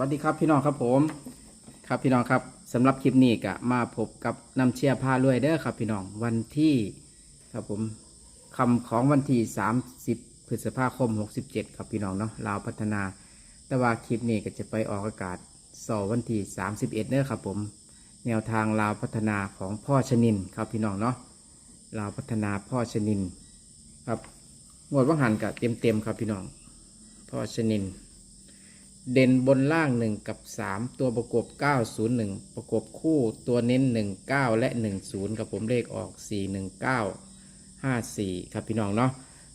วัสดีครับพี่น้องครับผม ครับพี่น้องครับสำหรับคลิปนี้ก็มาพบกับน้ำเชียร์พารวยเด้อครับพี่น้องวันที่ครับผมคำของวันที่ 30 พฤษภาคม 67 ครับพี่น้องเนาะลาวพัฒนา แต่ว่าคลิปนี้ก็จะไปออกอากาศสอวันที่ 31เด้อครับผม แนวทางลาวพัฒนาของพ่อชนินครับพี่น้องเนาะลาวพัฒนาพ่อชนินครับงวดว่างหันกับเต็มๆครับพี่น้อง พ่อชนิน เด่นบนล่าง 1 กับ 3 ตัวประกบ 901 ประกบคู่ตัวเน้น 19 และ 10 กับผมเลขออก 419 54 ครับพี่น้องเนาะ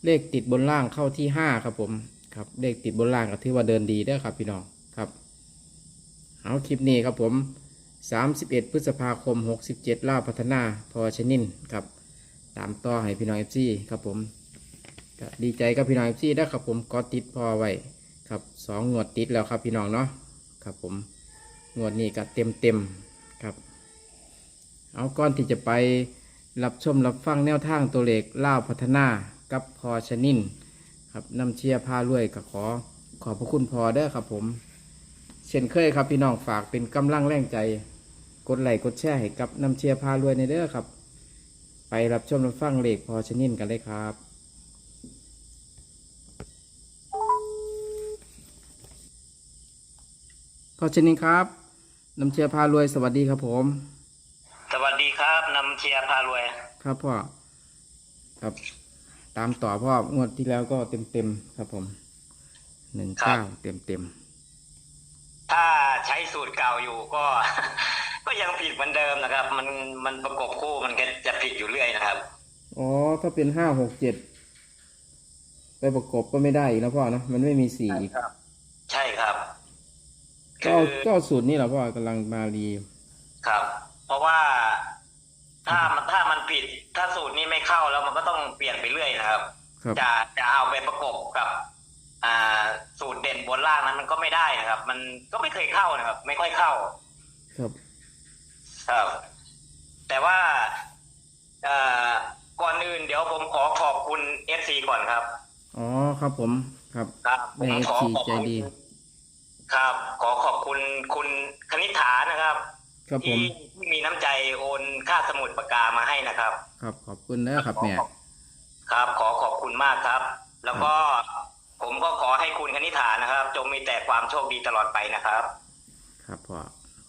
เลขติดบนล่างเข้าที่ 5 ครับผมครับเลขติดบนล่างก็ถือว่าเดินดีเด้ครับพี่น้องครับเอาคลิปนี้ครับผม 31 พฤษภาคม 67ล่าพัฒนาพอชนินครับตามต่อให้พี่น้องเอฟซีครับผมดีใจกับพี่น้องเอฟซีได้ครับผมก็ติดพอไว้ ครับสองงวดติดแล้วครับพี่น้องเนาะครับผมงวดนี้ก็เต็มเต็มครับ เอาก่อนที่จะไปรับชมรับฟังแนวทางตัวเลขล่าพัฒนากับพอชนินครับนำเชียร์พารวยก็ขอขอบพระคุณพอเด้อครับผม เช่นเคยครับพี่น้องฝากเป็นกำลังแรงใจ กดไลค์กดแชร์ให้กับนำเชียร์พารวยในเด้อครับ ไปรับชมรับฟังเลขพอชนินกันเลยครับ พอชนินครับน้ำเชียร์พารวยสวัสดีครับผม สวัสดีครับนำเชียร์พารวย ครับพ่อครับ ตามต่อพ่องวดที่แล้วก็เต็มเต็มๆครับผมหนึ่งเก้าเต็มเต็มถ้าใช้สูตรเก่าอยู่ก็ ก็ยังผิดเหมือนเดิมนะครับ มันมันประกบคู่มันก็จะผิดอยู่เรื่อยนะครับๆอ๋อถ้าเป็นห้าหกเจ็ดไปประกบก็ไม่ได้อีกนะพ่อเนอะมันไม่มีสี่อีกใช่ครับ ก็คือก็สูตรนี้แหละพ่อกำลังมารีครับ เพราะว่าถ้ามันถ้ามันผิดถ้าสูตรนี้ไม่เข้าแล้วมันก็ต้องเปลี่ยนไปเรื่อยนะครับ ครับ จะจะเอาไปประกบกับ อ่า สูตรเด่นบนล่างนั้นมันก็ไม่ได้นะครับ มันก็ไม่เคยเข้านะครับ ไม่ค่อยเข้า ครับครับ แต่ว่าเอ่อก่อนอื่นเดี๋ยวผมขอขอบคุณเอฟซีก่อนครับ อ๋อครับผมครับ ครับผแม่มเอฟขอซีขอบใจคุณดี ครับ ขอขอบคุณคุณคณิษฐานะครับ ครับผมที่ที่มีน้ำใจโอนค่าสมุดปากกามาให้นะครับ ครับขอบคุณนะครับแม่ ครับ ขอขอบคุณมากครับ แล้วก็ผมก็ขอให้คุณคณิษฐานะครับ จงมีแต่ความโชคดีตลอดไปนะครับ ครับพ่อ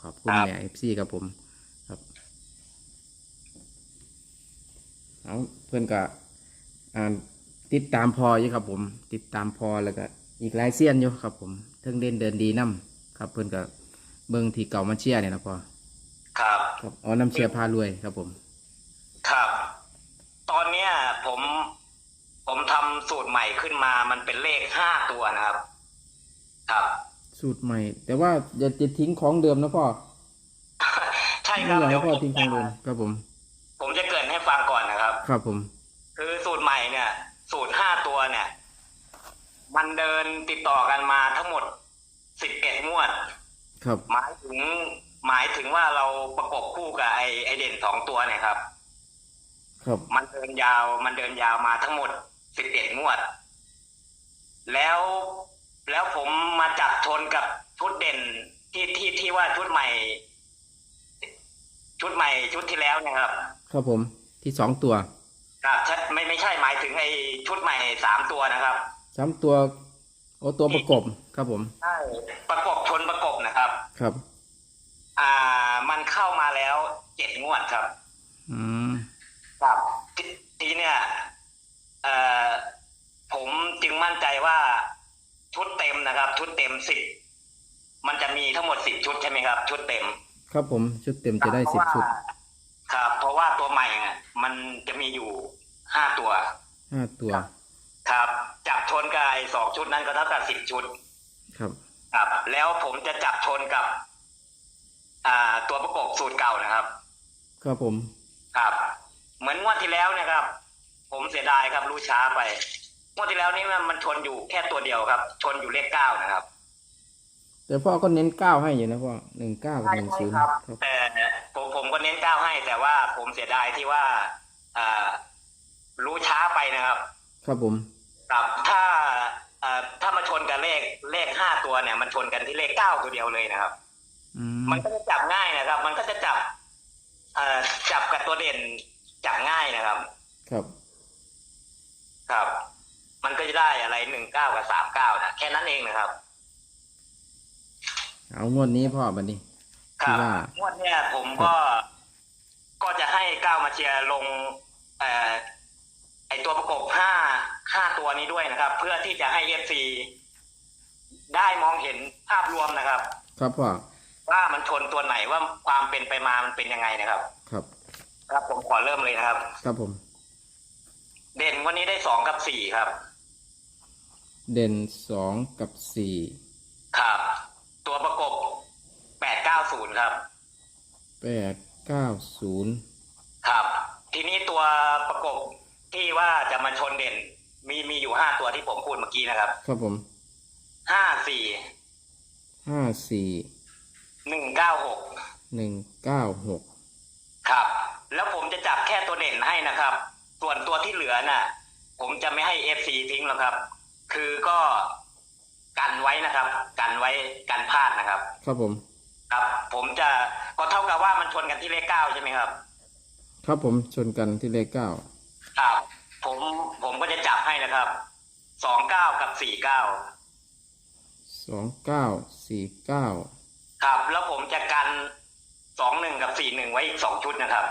ขอบคุณครับ แม่เอฟซีครับผมครับเอาเพื่อนก็อ่านติดตามพออยู่ครับผม ติดตามพอแล้วก็อีกหลายเซียนอยู่ครับผม เทิงเด่นเดินดีน้ำครับ เพื่อนก็เบิ่งที่เก่ามาเชียร์เนี่ยนะพอครับ ครับอ๋อน้ำเชียร์พารวยครับผม ครับ ตอนเนี้ยผมผมทำสูตรใหม่ขึ้นมา มันเป็นเลขห้าตัวนะครับ ครับ สูตรใหม่ แต่ว่าอย่าจะทิ้งของเดิมนะพ่อใช่คไม่รับอยากเดี๋ให้ยวพ่อผมทิ้งของเดิมครับผม ผมจะเกรินให้ฟังก่อนนะครับ ครับผม คือสูตรใหม่เนี่ย สูตรห้าตัวเนี่ย มันเดินติดต่อกันมาทั้งหมดสิบเอ็ดงวด ครับ หมายถึงหมายถึงว่าเราประกบคู่กับไอไอเด่นสองตัวเนี่ยครับ ครับ มันเดินยาวมันเดินยาวมาทั้งหมดสิบเอ็ดงวด แล้วแล้วผมมาจับชนกับชุดเด่นที่ที่ที่ว่าชุดใหม่ ชุดใหม่ชุดที่แล้วเนะครับ ครับผมที่สองตัว ครับใช่ไม่ไม่ใช่หมายถึงไอ้ชุดใหม่สามตัวนะครับ สามตัวโอตัวประกบครับผม ใช่ประกบชนประกบนะครับ ครับ อ่า มันเข้ามาแล้วเจ็ดงวดครับ อืมครับททีเนี่ยเอ่อผมจึงมั่นใจว่าชุดเต็มนะครับ ชุดเต็มสิบมันจะมีทั้งหมดสิบชุดใช่ไหมครับ ชุดเต็มครับผมชุดเต็มจะได้เพสิบราะว่าชุดครับ เพราะว่าตัวใหม่เนี่ยมันจะมีอยู่ห้าตัวห้าตัว ครับ จับชนกับไอ้สองชุดนั้นก็เท่ากับสิบชุด ครับครับ แล้วผมจะจับชนกับ อ่า ตัวประกบสูตรเก่านะครับ ครับผม ครับ เหมือนงวดที่แล้วเนะครับ ผมเสียดายครับรู้ช้าไปงวดที่แล้วนี่มันมันชนอยู่แค่ตัวเดียวครับ ชนอยู่เลขเก้านะครับ แต่พ่อก็เน้นเก้าให้อยู่นะพ่อหนึ่งเก้ากับหนึ่งศูนย์ครับครับแต่ผมผมก็เน้นเก้าให้ แต่ว่าผมเสียดายที่ว่า อ่า รู้ช้าไปนะครับ ครับผม ครับถ้าอ่าถ้ามาชนกับเลขเลขห้าตัวตัวเนี่ย มันชนกันที่เลขเก้าตัวเดียวเลยนะครับ อืมมันก็จะจับง่ายนะครับ มันก็จะจับ เอ่อจับกับตัวเด่นจับง่ายนะครับ ครับ ครับ มันก็จะได้อะไรหนึ่งเก้ากับสามเก้านะแค่นั้นเองนะครับ เอางวดนี้พ่อบัดนี้ ครัที่บว่า งวดเนี่ยผมก็ก็จะให้ก้าวมาเชียร์ลงเอ่อ ไอตัวประกบห้าห้าตัวนี้ด้วยนะครับ เพื่อที่จะให้เอฟซีได้มองเห็นภาพรวมนะครับ ครับพ่อว่ามันชนตัวไหนว่าความเป็นไปมามันเป็นยังไงนะครับ ครับ ครับผมขอเริ่มเลยนะครับ ครับผม เด่นวันนี้ได้สองกับสี่ครับ เด่นสองกับสี่ครับ ตัวประกบแปดเก้าศูนย์ครับแปดเก้าศูนย์ครับ ทีนี้ตัวประกบ ที่ว่าจะมาชนเด่น มีมีอยู่ห้าตัวที่ผมพูดเมื่อกี้นะครับ ครับผม ห้าสี่ห้าสี่หนึ่งเก้าหกหนึ่งเก้าหกครับ แล้วผมจะจับแค่ตัวเด่นให้นะครับ ส่วนตัวที่เหลือน่ะ ผมจะไม่ให้เอฟซีทิ้งหรอกครับ คือก็กันไว้นะครับ กันไว้กันพลาดนะครับ ครับผม ครับ ผมจะก็เท่ากับว่ามันชนกันที่เลขเก้าใช่ไหมครับ ครับผมชนกันที่เลขเก้า ครับ ผมผมก็จะจับให้นะครับสองเก้ากับสี่เก้าสองเก้าสี่เก้าครับ แล้วผมจะกันสองหนึ่งกับสี่หนึ่งไว้อีกสองชุดนะครับ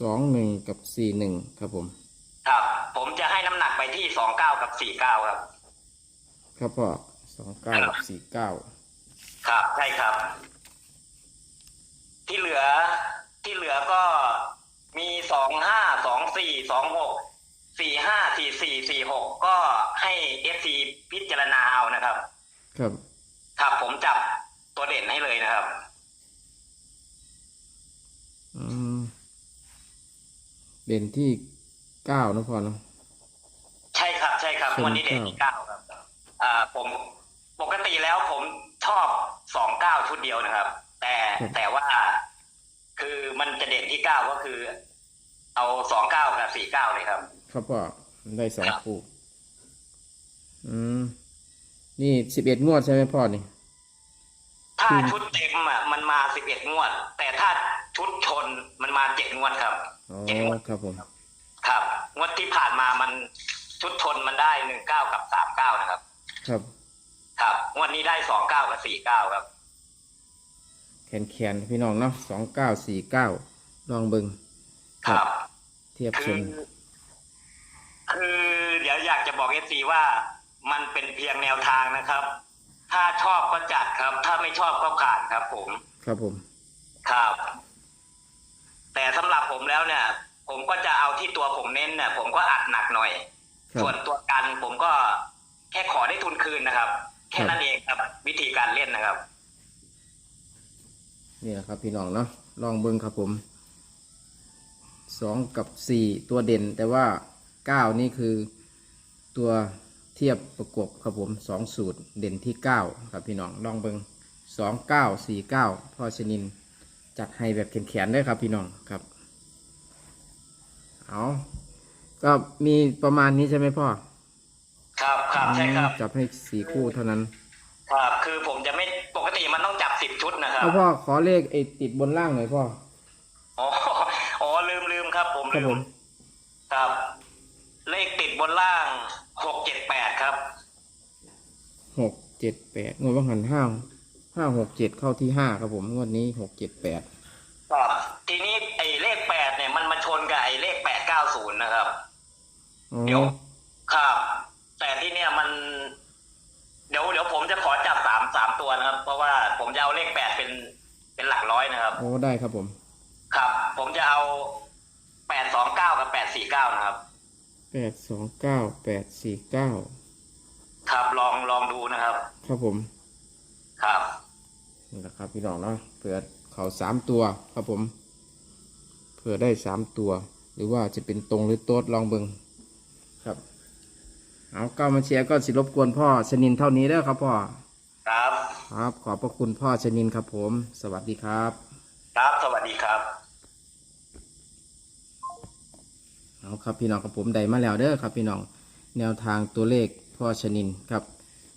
สองหนึ่งกับสี่หนึ่งครับผม ครับ ผมจะให้น้ำหนักไปที่สองเก้ากับสี่เก้าครับ ครับพ่อสองเก้าสี่เก้าครับใช่ครับ ที่เหลือที่เหลือก็ มีสองห้าสองสี่สองหกสี่ห้าสี่สี่สี่หกก็ให้เอฟซีพิจารณาเอานะครับ ครับครับผมจับตัวเด่นให้เลยนะครับ อืมเด่นที่เก้านะพ่อเนาะใช่ครับ ใช่ครับเชิญวันนี้เด่นครับที่เก้าครับอ่าผมปกติแล้วผมชอบสองเก้าชุดเดียวนะครับ แต่แต่ว่า คือมันจะเด่นที่เก้าก็คือ เอาสองเก้ากับสี่เก้าเลยครับ ครับพ่อได้สองครับคู่อืมนี่สิบเอ็ดงวดใช่ไหมพ่อนี่ ถ้าอืมชุดเต็มอะมันมาสิบเอ็ดงวด แต่ถ้าชุดชนมันมาเจ็ดงวดครับอ๋อเจ็ดงวดครับผม ครับ งวดที่ผ่านมามันชุดชนมันได้หนึ่งเก้ากับสามเก้านะครับ ครับ ครับ งวดนี้ได้สองเก้ากับสี่เก้าครับ แขนแขนพี่น้องเนาะสองเก้าสี่เก้าลองเบิงครับ เทียบชคือนคือเดี๋ยวอยากจะบอกเอฟซีว่ามันเป็นเพียงแนวทางนะครับ ถ้าชอบก็จัดครับ ถ้าไม่ชอบก็ผ่านครับ ผม ครับผม ครับ แต่สำหรับผมแล้วเนี่ย ผมก็จะเอาที่ตัวผมเน้นเนี่ยผมก็อัดหนักหน่อยครับส่วนตัวกันผมก็แค่ขอได้ทุนคืนนะครับ แค่นั้นเองครับ วิธีการเล่นนะครับ นี่แหละครับพี่น้องเนาะลองเบิงครับผมสองกับสี่ตัวเด่น แต่ว่าเก้านี่คือตัวเทียบประกบครับผมสองสูตรเด่นที่เก้าครับพี่น้องลองเบิงสองเก้าสี่เก้าพ่อชนินจัดให้แบบแขนๆได้ครับพี่น้องครับเอาก็มีประมาณนี้ใช่ไหมพ่อ ครับครับใช่ครับจับให้สี่คู่เท่านั้น ครับ คือผมจะไม่ เอาพ่อขอเลขไอ้ติดบนล่างหน่อยพ่อ อ๋อ อ๋อ ลืมลืมครับ ผมครับลืผม มครับ เลขติดบนล่างหกเจ็ดแปดครับ หกเจ็ดแปดงวดว่างหันห้าห้าหกเจ็ดเข้าที่ห้าครับผมงวดนี้หกเจ็ดแปดครับ ทีนี้ไอ้เลขแปดเนี่ยมันมาชนกับไอ้เลขแปดเก้าศูนย์นะครับ อ๋อเดี๋ยว ครับ แต่ที่เนี่ยมัน เดี๋ยวเดี๋ยวผมจะขอจับสามสาม ตัวนะครับ เพราะว่าผมจะเอาเลขแปดเป็นเป็นหลักร้อยนะครับ โอ้ได้ครับผม ครับ ผมจะเอาแปดสองเก้ากับแปดสี่เก้านะครับแปดสองเก้าแปดสี่เก้าครับลองลองดูนะครับ ครับผม ครับนี่แหละครับพี่น้องเนาะเผื่อเขาสามตัวครับผม เผื่อได้สามตัว หรือว่าจะเป็นตรงหรือโต๊ดลองเบิงครับ เอาก้ามาเชียร์ก็สิรบกวนพ่อชนินเท่านี้เด้อครับพ่อ ครับครับ ขอบพระคุณพ่อชนินครับผม สวัสดีครับ ครับสวัสดีครับเอาครับพี่น้องกับผมได้มาแล้วเด้อครับ พี่น้องแนวทางตัวเลขพ่อชนินครับ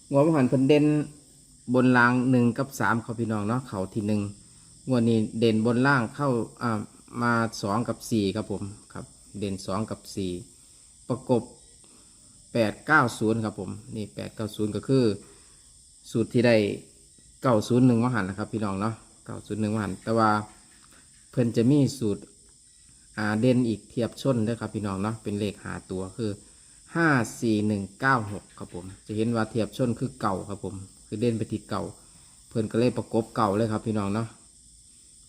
งวดมหันเพิ่นเด่นบนรางหนึ่งกับสามครับพี่น้องเนาะเขาที่หนึ่งงวดนี้เด่นบนล่างเข้าอ่ามาสองกับสี่ครับผมครับ เด่นสองกับสี่ประกบแปดเก้าศูนย์ครับผมนี่แปดเก้าศูนย์ก็คือ สูตรที่ได้ เก้าศูนย์หนึ่งมหันนะครับ พี่น้องเนาะเก้าศูนย์หนึ่งมหันแต่ว่าเพิ่นจะมีสูตรอ่าเด่นอีกเทียบชนด้วยครับพี่น้องเนาะเป็นเลขหาตัวคือห้าสี่หนึ่งเก้าหกครับผม จะเห็นว่าเทียบชนคือเก่าครับผม คือเด่นไปที่เก่า เพื่อนก็เลยประกบเก่าเลยครับพี่น้องเนาะ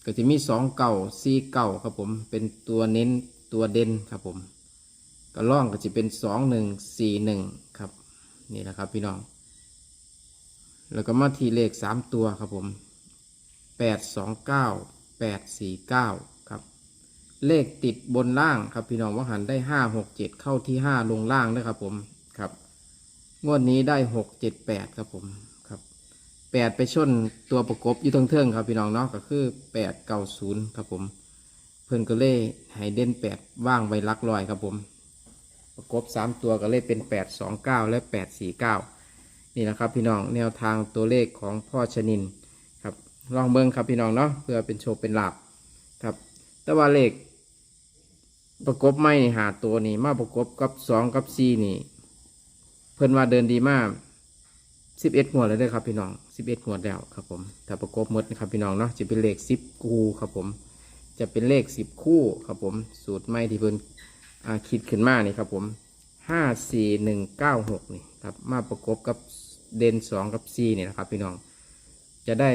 ก็จะมีสองเก่าสี่เก่าครับผม เป็นตัวเน้นตัวเด่นครับผมก็ล่องก็จะเป็นสองหนึ่งสี่หนึ่งครับ นี่แหละครับพี่น้อง แล้วก็มาทีเลขสามตัวครับผมแปดสองเก้าแปดสี่เก้าครับ เลขติดบนล่างครับพี่น้องว่าหันได้ห้าหกเจ็ดเข้าที่ห้าลงล่างนะครับผมครับ งวดนี้ได้หกเจ็ดแปดครับผมครับแปดไปชนตัวประกบอยู่ทั้งเทิงครับพี่น้องเนาะก็คือแปดเก้าศูนย์ครับผม เพื่อนก็เล่ให้เดนแปดว่างไว้ลักลอยครับผม ประกบสามตัวก็เลยเป็นแปดสองเก้าและแปดสี่เก้า นี่นะครับพี่น้องแนวทางตัวเลขของพ่อชนินครับลองเบิ้งครับพี่น้องเนาะเพื่อเป็นโชว์เป็นหลับครับแต่ว่าเลขประกบไม่หาตัวนี่มาประกบกับสองกับสี่นี่ เพิ่นว่าเดินดีมากสิบเอ็ดหัวเลยเด้ครับพี่น้องสิบเอ็ดหัวแล้วครับผมถ้าประกบหมดนะครับพี่น้องเนาะจะเป็นเลขสิบคู่ครับผม จะเป็นเลขสิบคู่ครับผม สูตรไม่ที่เพิ่นคิดขึ้นมานี่ครับผมห้าสี่หนึ่งเก้าหกนี่ครับมาประกบกับ เด่นสองกับสี่นี่ยนะครับ พี่น้อง จะได้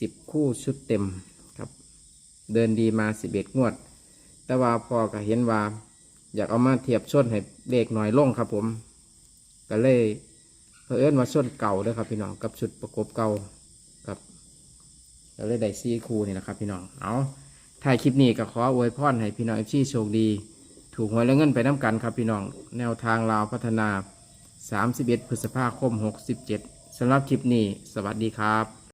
สิบคู่ชุดเต็มครับ เดินดีมาสิบเอ็ดงวด แต่ว่าพอก็เห็นว่า อยากเอามาเทียบชนให้เลขหน่อยลงครับผม ก็เลยเพื่อนว่าชนเก่าเด้วยครับพี่น้องกับชุดประกบเก่าครับก็เลยได้ซีคูนี่นะครับ พี่น้องเอาถ่ายคลิปนี้ก็ขออวยพรให้พี่น้องเอฟซีโชคดี ถูกหวยและเงินไปน้ำกันครับพี่น้อง แนวทางลาวพัฒนา 31 พฤษภาคม 67สำหรับคลิปนี้ สวัสดีครับ